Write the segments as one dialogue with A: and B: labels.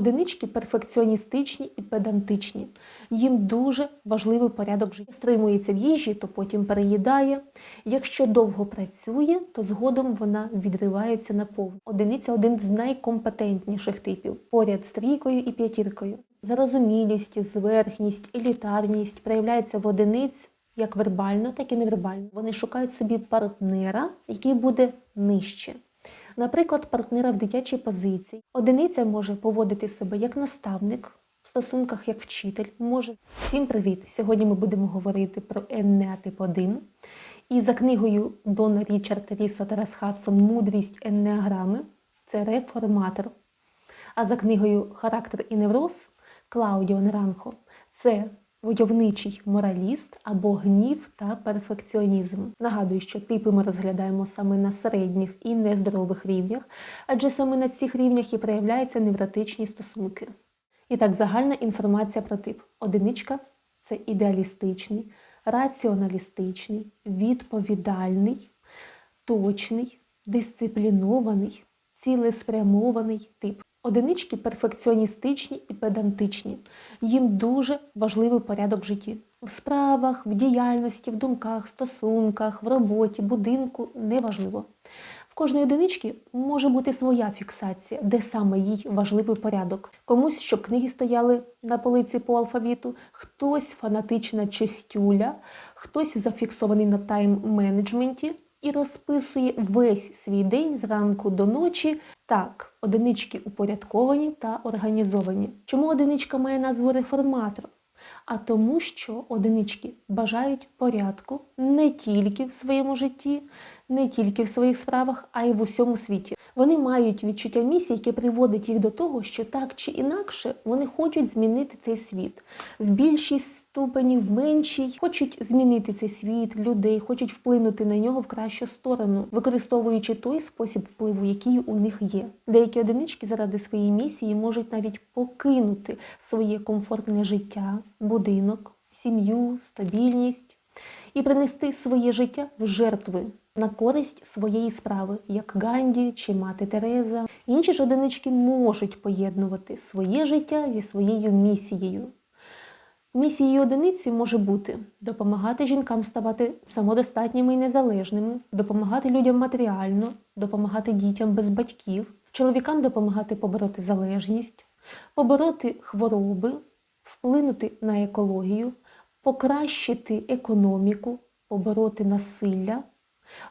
A: Одинички перфекціоністичні і педантичні. Їм дуже важливий порядок життя. Стримується в їжі, то потім переїдає. Якщо довго працює, то згодом вона відривається на повну. Одиниця один з найкомпетентніших типів, поряд з трійкою і п'ятіркою. Зарозумілість, зверхність, елітарність проявляється в одиниць як вербально, так і невербально. Вони шукають собі партнера, який буде нижче. Наприклад, партнера в дитячій позиції. Одиниця може поводити себе як наставник, в стосунках як вчитель. Може. Всім привіт! Сьогодні ми будемо говорити про ЕНЕА тип 1. І за книгою Дона Річард Рісо Тарас Хадсон Мудрість Енеаграми це реформатор. А за книгою Характер і невроз Клаудіо Неранхо це войовничий мораліст або гнів та перфекціонізм. Нагадую, що типи ми розглядаємо саме на середніх і нездорових рівнях, адже саме на цих рівнях і проявляються невротичні стосунки. І так, загальна інформація про тип. Одиничка це ідеалістичний, раціоналістичний, відповідальний, точний, дисциплінований, цілеспрямований тип. Одинички перфекціоністичні і педантичні. Їм дуже важливий порядок в житті. В справах, в діяльності, в думках, стосунках, в роботі, будинку неважливо. В кожної одинички може бути своя фіксація, де саме їй важливий порядок. Комусь, щоб книги стояли на полиці по алфавіту, хтось фанатична чистюля, хтось зафіксований на тайм-менеджменті і розписує весь свій день зранку до ночі. Так, одинички упорядковані та організовані. Чому одиничка має назву реформатор? А тому, що одинички бажають порядку не тільки в своєму житті, не тільки в своїх справах, а й в усьому світі. Вони мають відчуття місії, яке приводить їх до того, що так чи інакше вони хочуть змінити цей світ в більшій ступені, в меншій, хочуть змінити цей світ, людей, хочуть вплинути на нього в кращу сторону, використовуючи той спосіб впливу, який у них є. Деякі одинички заради своєї місії можуть навіть покинути своє комфортне життя, будинок, сім'ю, стабільність і принести своє життя в жертви на користь своєї справи, як Ганді чи мати Тереза. Інші ж одинички можуть поєднувати своє життя зі своєю місією. Місією одиниці може бути допомагати жінкам ставати самодостатніми і незалежними, допомагати людям матеріально, допомагати дітям без батьків, чоловікам допомагати побороти залежність, побороти хвороби, вплинути на екологію, покращити економіку, побороти насилля,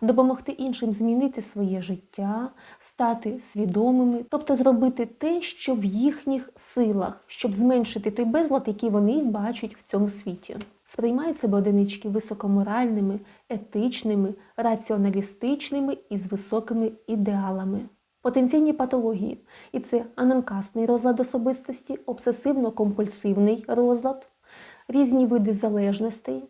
A: допомогти іншим змінити своє життя, стати свідомими, тобто зробити те, що в їхніх силах, щоб зменшити той безлад, який вони бачать в цьому світі. Сприймають себе одинички високоморальними, етичними, раціоналістичними і з високими ідеалами. Потенційні патології, і це ананкасний розлад особистості, обсесивно-компульсивний розлад, різні види залежностей,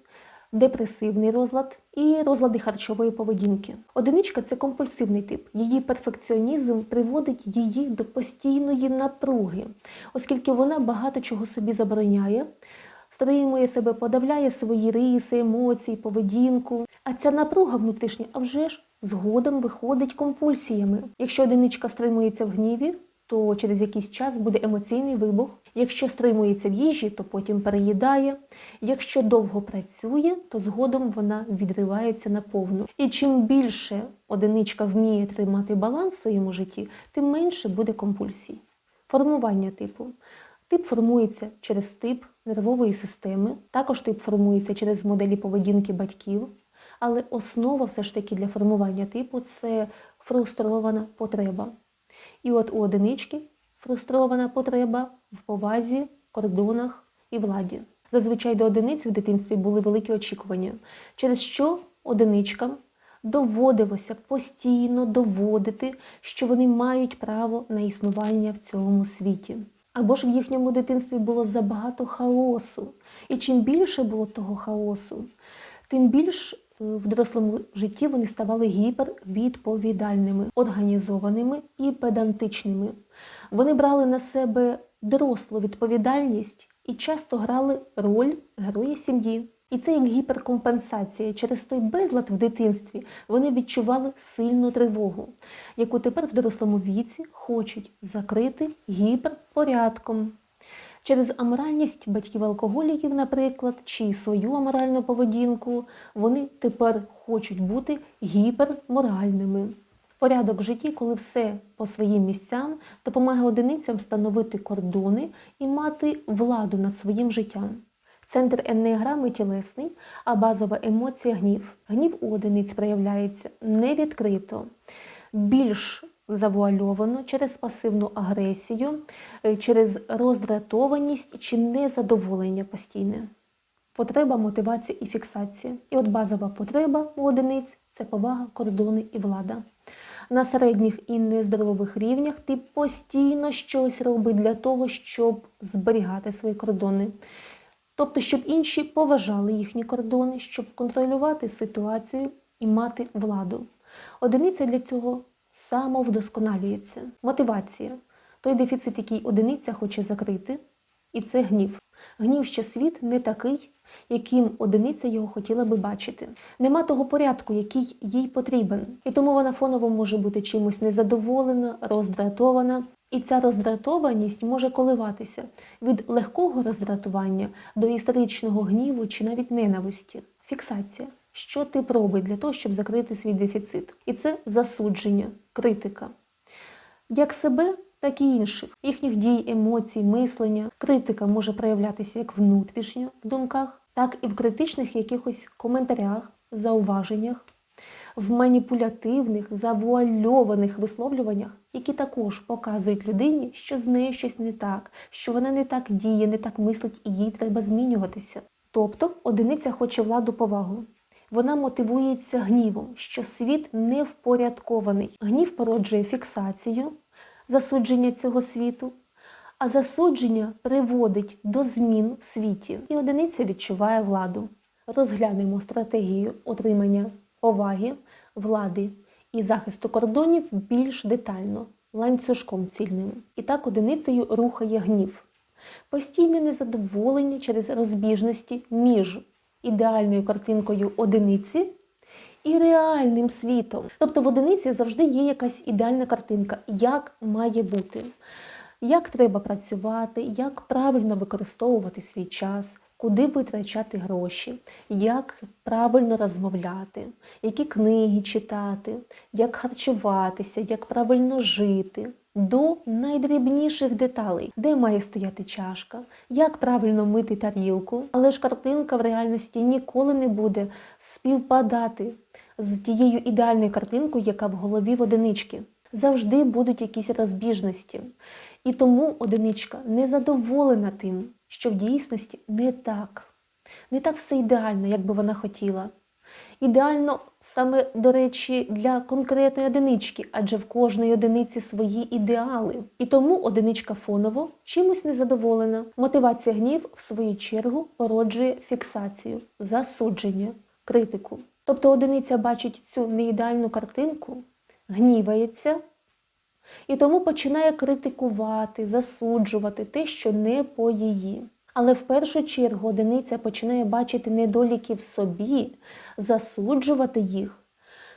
A: депресивний розлад і розлади харчової поведінки. Одиничка це компульсивний тип. Її перфекціонізм приводить її до постійної напруги, оскільки вона багато чого собі забороняє, стримує себе, подавляє свої риси, емоції, поведінку. А ця напруга внутрішня, а вже ж згодом виходить компульсіями. Якщо одиничка стримується в гніві, то через якийсь час буде емоційний вибух. Якщо стримується в їжі, то потім переїдає. Якщо довго працює, то згодом вона відривається на повну. І чим більше одиничка вміє тримати баланс в своєму житті, тим менше буде компульсій. Формування типу. Тип формується через тип нервової системи, також тип формується через моделі поведінки батьків, але основа все ж таки для формування типу це фрустрована потреба. І от у одинички фрустрована потреба в повазі, кордонах і владі. Зазвичай до одиниць в дитинстві були великі очікування, через що одиничкам доводилося постійно доводити, що вони мають право на існування в цьому світі. Або ж в їхньому дитинстві було забагато хаосу. І чим більше було того хаосу, тим більш в дорослому житті вони ставали гіпервідповідальними, організованими і педантичними. Вони брали на себе дорослу відповідальність і часто грали роль героя сім'ї. І це як гіперкомпенсація. Через той безлад в дитинстві вони відчували сильну тривогу, яку тепер в дорослому віці хочуть закрити гіперпорядком. Через аморальність батьків-алкоголіків, наприклад, чи свою аморальну поведінку, вони тепер хочуть бути гіперморальними. Порядок в житті, коли все по своїм місцям, допомагає одиницям встановити кордони і мати владу над своїм життям. Центр енеаграми тілесний, а базова емоція гнів. Гнів у одиниць проявляється невідкрито, більш завуальовано через пасивну агресію, е, через роздратованість чи незадоволення постійне. Потреба, мотивація і фіксація. І от базова потреба у одиниць це повага, кордони і влада. На середніх і нездорових рівнях ти постійно щось робиш для того, щоб зберігати свої кордони. Тобто, щоб інші поважали їхні кордони, щоб контролювати ситуацію і мати владу. Одиниця для цього самовдосконалюється. Мотивація той дефіцит, який одиниця хоче закрити, і це гнів. Гнів, що світ не такий, яким одиниця його хотіла би бачити. Нема того порядку, який їй потрібен. І тому вона фоново може бути чимось незадоволена, роздратована. І ця роздратованість може коливатися від легкого роздратування до історичного гніву чи навіть ненависті. Фіксація. Що ти робиш для того, щоб закрити свій дефіцит? І це засудження, критика. Як себе, так і інших, їхніх дій, емоцій, мислення. Критика може проявлятися як внутрішньо в думках, так і в критичних якихось коментарях, зауваженнях, в маніпулятивних, завуальованих висловлюваннях, які також показують людині, що з нею щось не так, що вона не так діє, не так мислить і їй треба змінюватися. Тобто одиниця хоче владу повагу. Вона мотивується гнівом, що світ не впорядкований. Гнів породжує фіксацію, засудження цього світу, а засудження приводить до змін в світі, і одиниця відчуває владу. Розглянемо стратегію отримання поваги, влади і захисту кордонів більш детально, ланцюжком цільним. І так одиницею рухає гнів. Постійне незадоволення через розбіжності між ідеальною картинкою одиниці і реальним світом. Тобто в одиниці завжди є якась ідеальна картинка, як має бути, як треба працювати, як правильно використовувати свій час. Куди витрачати гроші, як правильно розмовляти, які книги читати, як харчуватися, як правильно жити, до найдрібніших деталей, де має стояти чашка, як правильно мити тарілку. Але ж картинка в реальності ніколи не буде співпадати з тією ідеальною картинкою, яка в голові в одинички. Завжди будуть якісь розбіжності. І тому одиничка не задоволена тим, що в дійсності не так. Не так все ідеально, як би вона хотіла. Ідеально саме, до речі, для конкретної одинички, адже в кожної одиниці свої ідеали. І тому одиничка фоново чимось незадоволена. Мотивація гнів, в свою чергу, породжує фіксацію, засудження, критику. Тобто одиниця бачить цю неідеальну картинку, гнівається і тому починає критикувати, засуджувати те, що не по її. Але в першу чергу одиниця починає бачити недоліки в собі, засуджувати їх,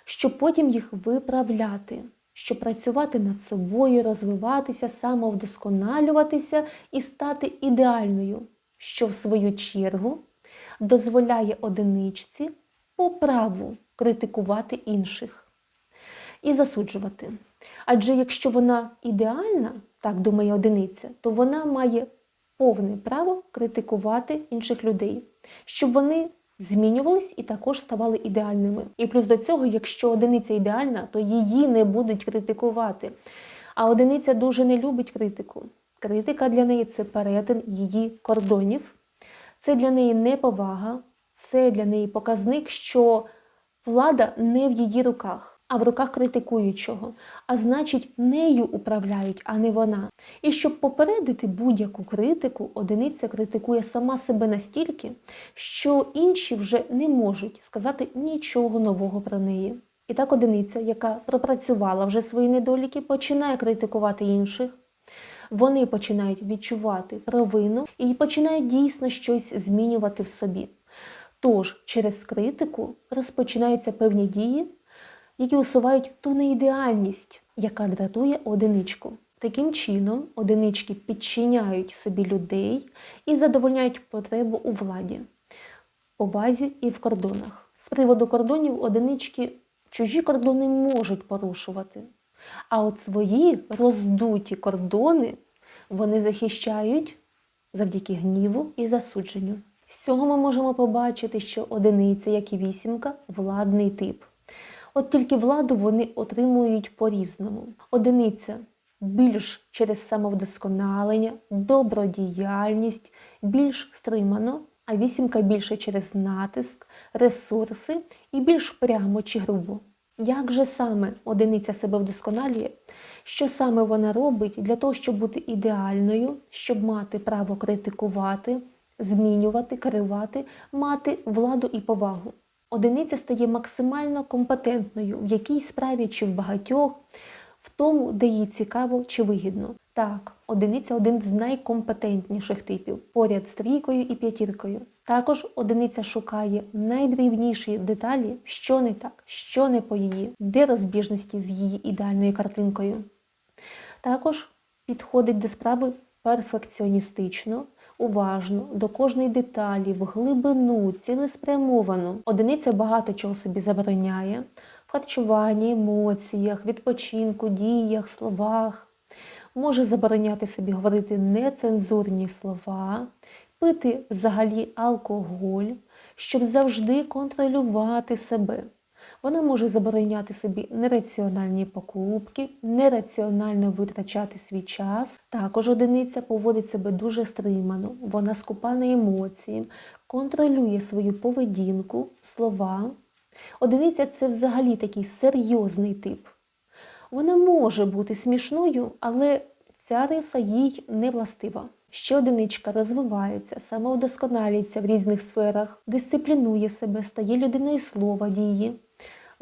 A: щоб потім їх виправляти, щоб працювати над собою, розвиватися, самовдосконалюватися і стати ідеальною, що в свою чергу дозволяє одиничці по праву критикувати інших і засуджувати. Адже якщо вона ідеальна, так думає одиниця, то вона має повне право критикувати інших людей, щоб вони змінювались і також ставали ідеальними. І плюс до цього, якщо одиниця ідеальна, то її не будуть критикувати. А одиниця дуже не любить критику. Критика для неї це перетин її кордонів, це для неї неповага, це для неї показник, що влада не в її руках а в руках критикуючого, а значить, нею управляють, а не вона. І щоб попередити будь-яку критику, одиниця критикує сама себе настільки, що інші вже не можуть сказати нічого нового про неї. І так одиниця, яка пропрацювала вже свої недоліки, починає критикувати інших. Вони починають відчувати провину і починають дійсно щось змінювати в собі. Тож через критику розпочинаються певні дії, які усувають ту неідеальність, яка дратує одиничку. Таким чином, одинички підчиняють собі людей і задовольняють потребу у владі, повазі і в кордонах. З приводу кордонів одинички чужі кордони можуть порушувати, а от свої роздуті кордони вони захищають завдяки гніву і засудженню. З цього ми можемо побачити, що одиниця, як і вісімка, владний тип. От тільки владу вони отримують по-різному. Одиниця більш через самовдосконалення, добродіяльність, більш стримано, а вісімка більше через натиск, ресурси і більш прямо чи грубо. Як же саме одиниця себе вдосконалює? Що саме вона робить для того, щоб бути ідеальною, щоб мати право критикувати, змінювати, керувати, мати владу і повагу? Одиниця стає максимально компетентною в якійсь справі чи в багатьох, в тому, де їй цікаво чи вигідно. Так, одиниця один з найкомпетентніших типів, поряд з трійкою і п'ятіркою. Також одиниця шукає найдрібніші деталі, що не так, що не по її, де розбіжності з її ідеальною картинкою. Також підходить до справи перфекціоністично, уважно, до кожної деталі, в глибину, цілеспрямовано. Одиниця багато чого собі забороняє в харчуванні, емоціях, відпочинку, діях, словах. Може забороняти собі говорити нецензурні слова, пити взагалі алкоголь, щоб завжди контролювати себе. Вона може забороняти собі нераціональні покупки, нераціонально витрачати свій час. Також одиниця поводить себе дуже стримано, вона скупа на емоції, контролює свою поведінку, слова. Одиниця це взагалі такий серйозний тип. Вона може бути смішною, але ця риса їй не властива. Ще одиничка розвивається, самовдосконалюється в різних сферах, дисциплінує себе, стає людиною слова дії.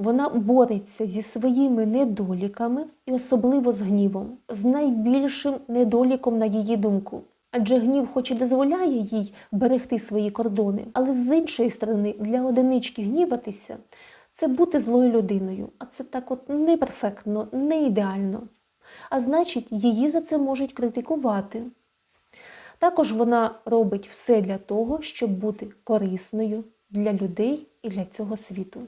A: Вона бореться зі своїми недоліками і особливо з гнівом, з найбільшим недоліком на її думку. Адже гнів хоч і дозволяє їй берегти свої кордони, але з іншої сторони, для одинички гніватися це бути злою людиною, а це так от не перфектно, не ідеально. А значить, її за це можуть критикувати. Також вона робить все для того, щоб бути корисною для людей і для цього світу.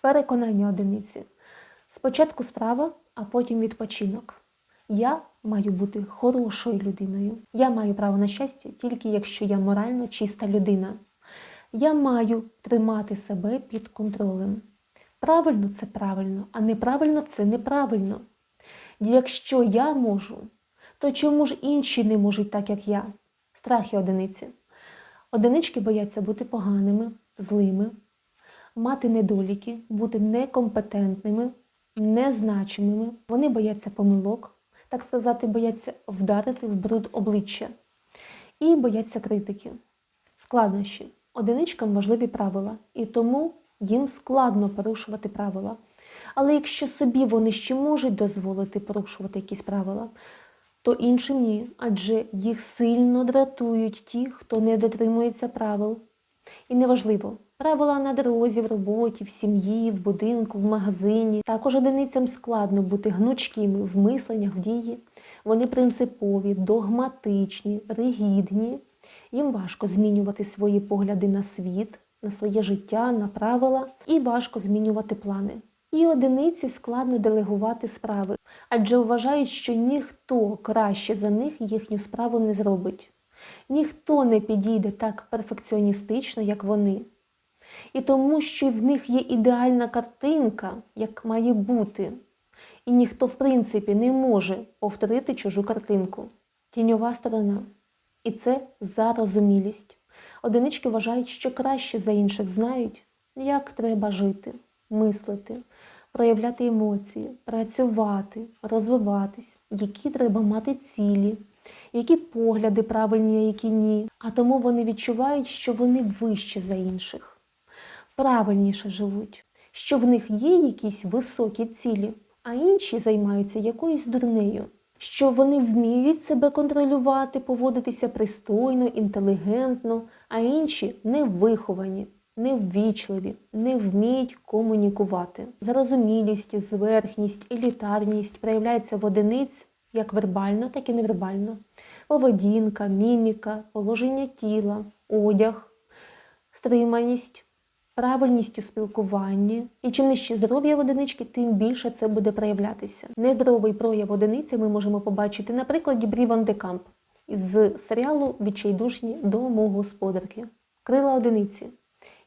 A: Переконання одиниці. Спочатку справа, а потім відпочинок. Я маю бути хорошою людиною. Я маю право на щастя тільки якщо я морально чиста людина. Я маю тримати себе під контролем. Правильно це правильно, а неправильно це неправильно. Якщо я можу, то чому ж інші не можуть так, як я? Страхи одиниці. Одинички бояться бути поганими, злими, мати недоліки, бути некомпетентними, незначимими. Вони бояться помилок, так сказати, бояться вдарити в бруд обличчя і бояться критики. Складнощі. Одиничкам важливі правила, і тому їм складно порушувати правила. Але якщо собі вони ще можуть дозволити порушувати якісь правила, то іншим ні, адже їх сильно дратують ті, хто не дотримується правил. І неважливо, правила на дорозі, в роботі, в сім'ї, в будинку, в магазині. Також одиницям складно бути гнучкими в мисленнях, в дії. Вони принципові, догматичні, ригідні. Їм важко змінювати свої погляди на світ, на своє життя, на правила, і важко змінювати плани. І одиниці складно делегувати справи, адже вважають, що ніхто краще за них їхню справу не зробить. Ніхто не підійде так перфекціоністично, як вони. І тому, що в них є ідеальна картинка, як має бути. І ніхто, в принципі, не може повторити чужу картинку. Тіньова сторона. І це зарозумілість. Одинички вважають, що краще за інших знають, як треба жити, мислити, проявляти емоції, працювати, розвиватись, які треба мати цілі, які погляди правильні, а які ні. А тому вони відчувають, що вони вище за інших, правильніше живуть, що в них є якісь високі цілі, а інші займаються якоюсь дурнею. Що вони вміють себе контролювати, поводитися пристойно, інтелігентно, а інші не виховані. неввічливі, не вміють комунікувати. Зарозумілість, зверхність, елітарність проявляється в одиниць як вербально, так і невербально. Поведінка, міміка, положення тіла, одяг, стриманість, правильність у спілкуванні. І чим нижче здоров'я в одинички, тим більше це буде проявлятися. Нездоровий прояв одиниці ми можемо побачити на прикладі Брі Ван де Камп з серіалу Відчайдушні домогосподарки. Крила одиниці.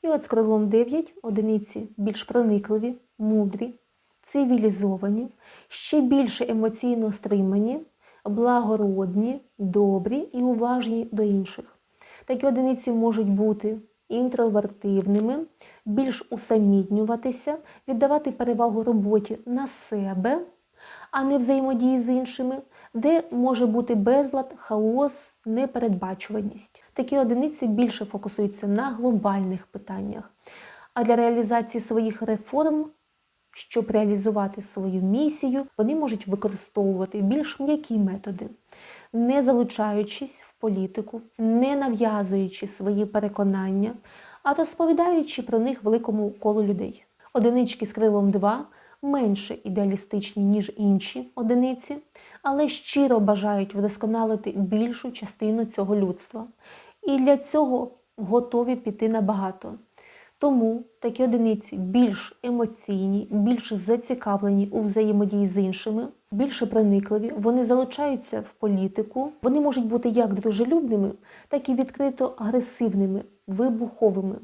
A: І от з крилом 9 одиниці більш проникливі, мудрі, цивілізовані, ще більше емоційно стримані, благородні, добрі і уважні до інших. Такі одиниці можуть бути інтровертивними, більш усамітнюватися, віддавати перевагу роботі на себе, а не взаємодії з іншими, де може бути безлад, хаос, непередбачуваність. Такі одиниці більше фокусуються на глобальних питаннях. А для реалізації своїх реформ, щоб реалізувати свою місію, вони можуть використовувати більш м'які методи, не залучаючись в політику, не нав'язуючи свої переконання, а розповідаючи про них великому колу людей. Одинички з крилом 2 менше ідеалістичні, ніж інші одиниці, але щиро бажають вдосконалити більшу частину цього людства. І для цього готові піти на багато. Тому такі одиниці більш емоційні, більш зацікавлені у взаємодії з іншими, більше проникливі, вони залучаються в політику, вони можуть бути як дружелюбними, так і відкрито агресивними, вибуховими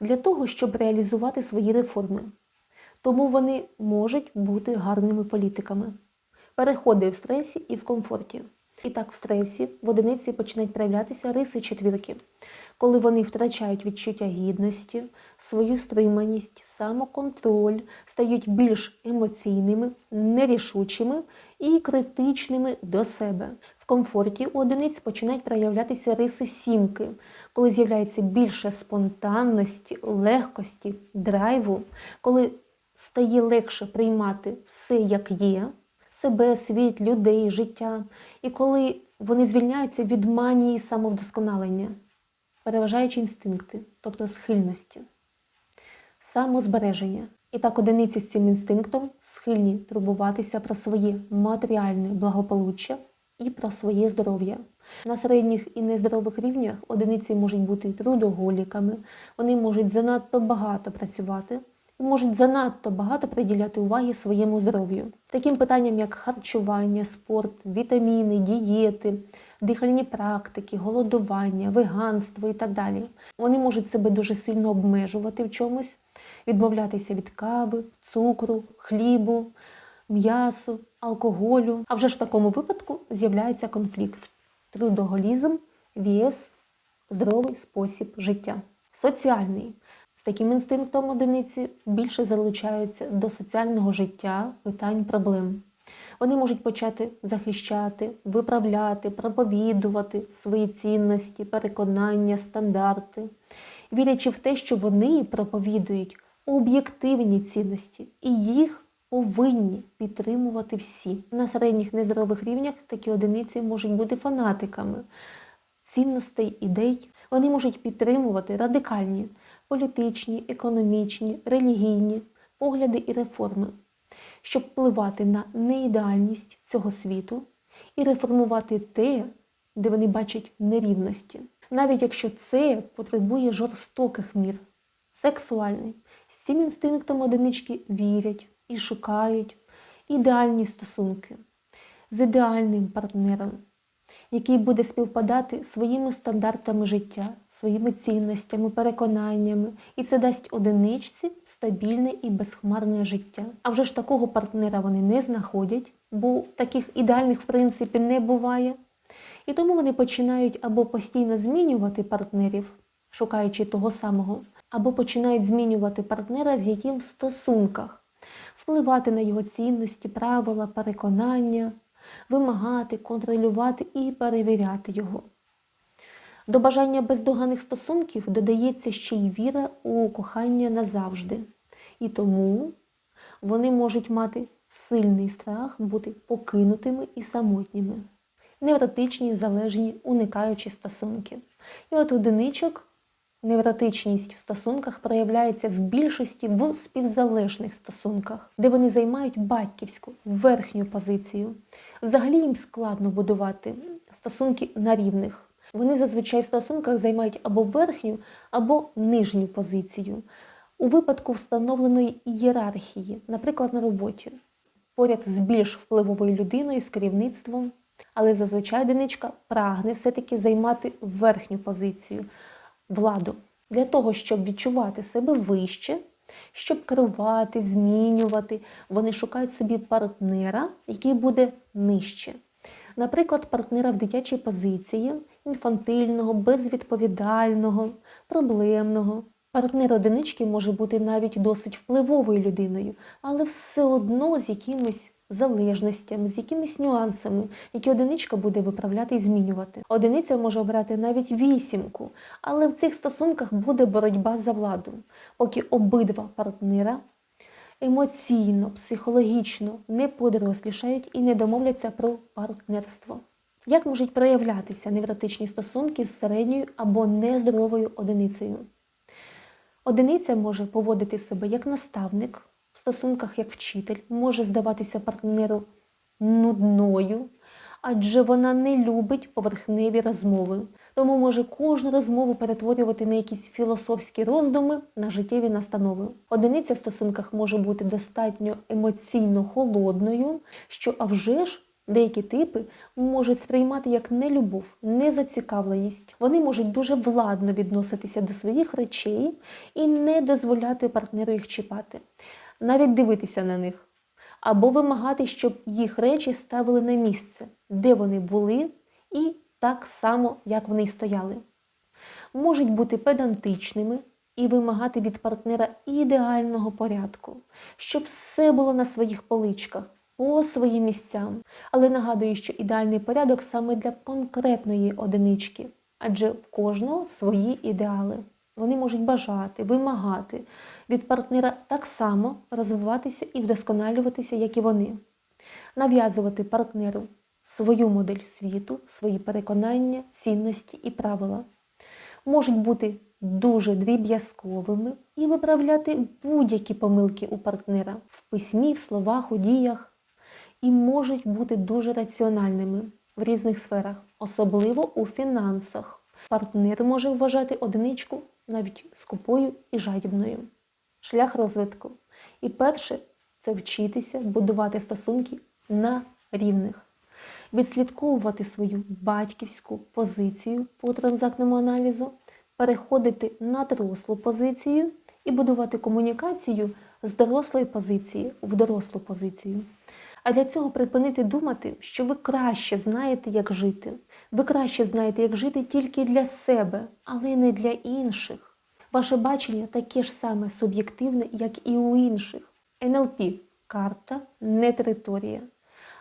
A: для того, щоб реалізувати свої реформи. Тому вони можуть бути гарними політиками. Переходи в стресі і в комфорті. І так, в стресі в одиниці починають проявлятися риси четвірки, коли вони втрачають відчуття гідності, свою стриманість, самоконтроль, стають більш емоційними, нерішучими і критичними до себе. В комфорті у одиниць починають проявлятися риси сімки, коли з'являється більше спонтанності, легкості, драйву, коли стає легше приймати все, як є, себе, світ, людей, життя, і коли вони звільняються від манії самовдосконалення, переважаючи інстинкти, тобто схильності, самозбереження. І так одиниці з цим інстинктом схильні турбуватися про своє матеріальне благополуччя і про своє здоров'я. На середніх і нездорових рівнях одиниці можуть бути трудоголіками, вони можуть занадто багато працювати і можуть занадто багато приділяти уваги своєму здоров'ю. Таким питанням, як харчування, спорт, вітаміни, дієти, дихальні практики, голодування, веганство і так далі. Вони можуть себе дуже сильно обмежувати в чомусь, відмовлятися від кави, цукру, хлібу, м'ясу, алкоголю. А вже ж в такому випадку з'являється конфлікт. Трудоголізм, віс, здоровий спосіб життя. Соціальний. З таким інстинктом одиниці більше залучаються до соціального життя, питань, проблем. Вони можуть почати захищати, виправляти, проповідувати свої цінності, переконання, стандарти, вірячи в те, що вони проповідують об'єктивні цінності, і їх повинні підтримувати всі. На середніх нездорових рівнях такі одиниці можуть бути фанатиками цінностей, ідей. Вони можуть підтримувати радикальні політичні, економічні, релігійні погляди і реформи, щоб впливати на неідеальність цього світу і реформувати те, де вони бачать нерівності, навіть якщо це потребує жорстоких мір, сексуальний. З цим інстинктом одинички вірять і шукають ідеальні стосунки з ідеальним партнером, який буде співпадати своїми стандартами життя, своїми цінностями, переконаннями, і це дасть одиничці стабільне і безхмарне життя. А вже ж такого партнера вони не знаходять, бо таких ідеальних в принципі не буває. І тому вони починають або постійно змінювати партнерів, шукаючи того самого, або починають змінювати партнера, з яким в стосунках, впливати на його цінності, правила, переконання, вимагати, контролювати і перевіряти його. До бажання бездоганних стосунків додається ще й віра у кохання назавжди. І тому вони можуть мати сильний страх бути покинутими і самотніми, невротичні, залежні, уникаючі стосунки. І от одиничок Невротичність в стосунках проявляється в більшості в співзалежних стосунках, де вони займають батьківську верхню позицію. Взагалі їм складно будувати стосунки на рівних. Вони зазвичай в стосунках займають або верхню, або нижню позицію. У випадку встановленої ієрархії, наприклад, на роботі, поряд з більш впливовою людиною, з керівництвом, але зазвичай одиничка прагне все-таки займати верхню позицію, владу. Для того, щоб відчувати себе вище, щоб керувати, змінювати, вони шукають собі партнера, який буде нижче. Наприклад, партнера в дитячій позиції, інфантильного, безвідповідального, проблемного. Партнер одинички може бути навіть досить впливовою людиною, але все одно з якимись залежностями, з якимись нюансами, які одиничка буде виправляти і змінювати. Одиниця може обрати навіть вісімку, але в цих стосунках буде боротьба за владу, поки обидва партнера емоційно, психологічно не подорослішають і не домовляться про партнерство. Як можуть проявлятися невротичні стосунки з середньою або нездоровою одиницею? Одиниця може поводити себе як наставник, в стосунках як вчитель, може здаватися партнеру нудною, адже вона не любить поверхневі розмови, тому може кожну розмову перетворювати на якісь філософські роздуми на життєві настанови. Одиниця в стосунках може бути достатньо емоційно холодною, що а вже ж Деякі типи можуть сприймати як нелюбов, незацікавленість. Вони можуть дуже владно відноситися до своїх речей і не дозволяти партнеру їх чіпати, навіть дивитися на них, або вимагати, щоб їх речі ставили на місце, де вони були, і так само, як вони й стояли. Можуть бути педантичними і вимагати від партнера ідеального порядку, щоб все було на своїх поличках по своїм місцям. Але нагадую, що ідеальний порядок саме для конкретної одинички, адже в кожного свої ідеали. Вони можуть бажати, вимагати від партнера так само розвиватися і вдосконалюватися, як і вони, нав'язувати партнеру свою модель світу, свої переконання, цінності і правила. Можуть бути дуже дріб'язковими і виправляти будь-які помилки у партнера в письмі, в словах, у діях і можуть бути дуже раціональними в різних сферах, особливо у фінансах. Партнер може вважати одиничку навіть скупою і жадібною. Шлях розвитку. І перше це вчитися будувати стосунки на рівних, відслідковувати свою батьківську позицію по транзактному аналізу, переходити на дорослу позицію і будувати комунікацію з дорослої позиції в дорослу позицію. А для цього припинити думати, що ви краще знаєте, як жити. Ви краще знаєте, як жити тільки для себе, але не для інших. Ваше бачення таке ж саме суб'єктивне, як і у інших. НЛП карта, не територія.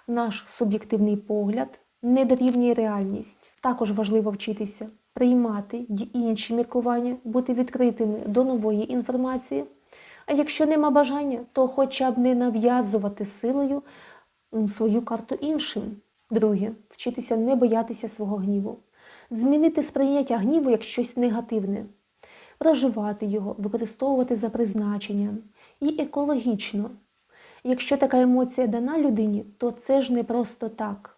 A: Наш суб'єктивний погляд не дорівнює реальність. Також важливо вчитися приймати інші міркування, бути відкритими до нової інформації. А якщо нема бажання, то хоча б не нав'язувати силою свою карту іншим. Друге, вчитися не боятися свого гніву, змінити сприйняття гніву як щось негативне, проживати його, використовувати за призначенням і екологічно. Якщо така емоція дана людині, то це ж не просто так.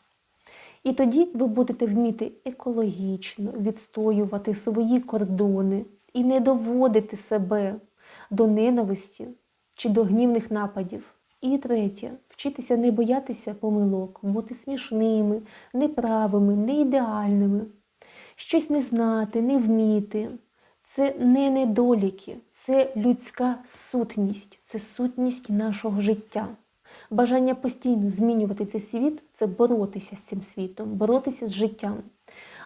A: І тоді ви будете вміти екологічно відстоювати свої кордони і не доводити себе до ненависті чи до гнівних нападів. І третє, вчитися не боятися помилок, бути смішними, неправими, не ідеальними, щось не знати, не вміти. Це не недоліки, це людська сутність, це сутність нашого життя. Бажання постійно змінювати цей світ це боротися з цим світом, боротися з життям.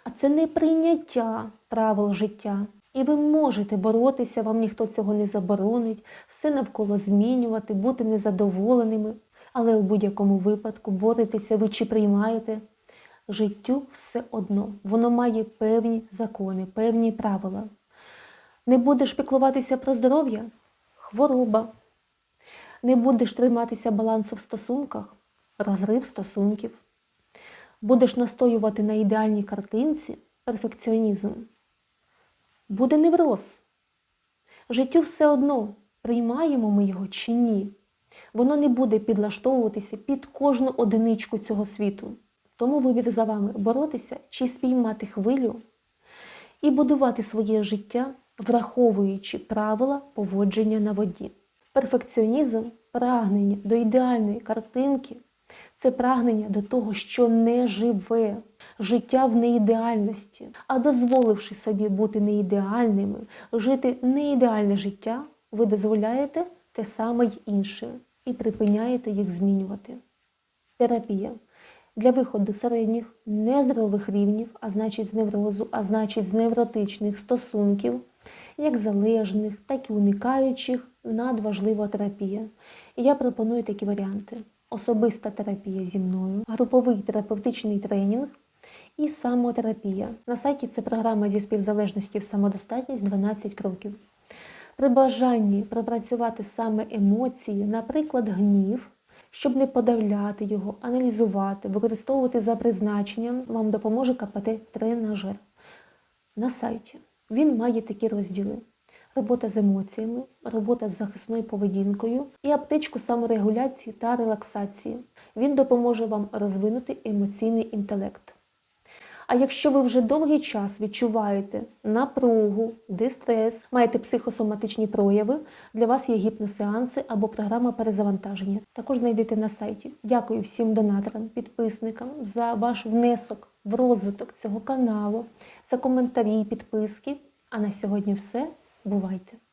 A: А це не прийняття правил життя. І ви можете боротися, вам ніхто цього не заборонить, все навколо змінювати, бути незадоволеними. Але в будь-якому випадку боретеся ви чи приймаєте життю все одно. Воно має певні закони, певні правила. Не будеш піклуватися про здоров'я хвороба. Не будеш триматися балансу в стосунках розрив стосунків. Будеш настоювати на ідеальній картинці перфекціонізм. буде невроз. Життю все одно, приймаємо ми його чи ні. Воно не буде підлаштовуватися під кожну одиничку цього світу. Тому вибір за вами боротися чи спіймати хвилю і будувати своє життя, враховуючи правила поводження на воді. Перфекціонізм, прагнення до ідеальної картинки це прагнення до того, що не живе, життя в неідеальності. А дозволивши собі бути неідеальними, жити неідеальне життя, ви дозволяєте те саме й іншим і припиняєте їх змінювати. Терапія для виходу середніх нездорових рівнів, а значить з неврозу, а значить з невротичних стосунків, як залежних, так і уникаючих, надважлива терапія. І я пропоную такі варіанти: особиста терапія зі мною, груповий терапевтичний тренінг і самотерапія. На сайті це програма зі співзалежності в самодостатність 12 кроків. При бажанні пропрацювати саме емоції, наприклад, гнів, щоб не подавляти його, аналізувати, використовувати за призначенням, вам допоможе КПТ-тренажер на сайті. Він має такі розділи: робота з емоціями, робота з захисною поведінкою і аптечку саморегуляції та релаксації. Він допоможе вам розвинути емоційний інтелект. А якщо ви вже довгий час відчуваєте напругу, дистрес, маєте психосоматичні прояви, для вас є гіпносеанси або програма перезавантаження. Також знайдете на сайті. Дякую всім донаторам, підписникам за ваш внесок в розвиток цього каналу, за коментарі і підписки. А на сьогодні все. Бувайте!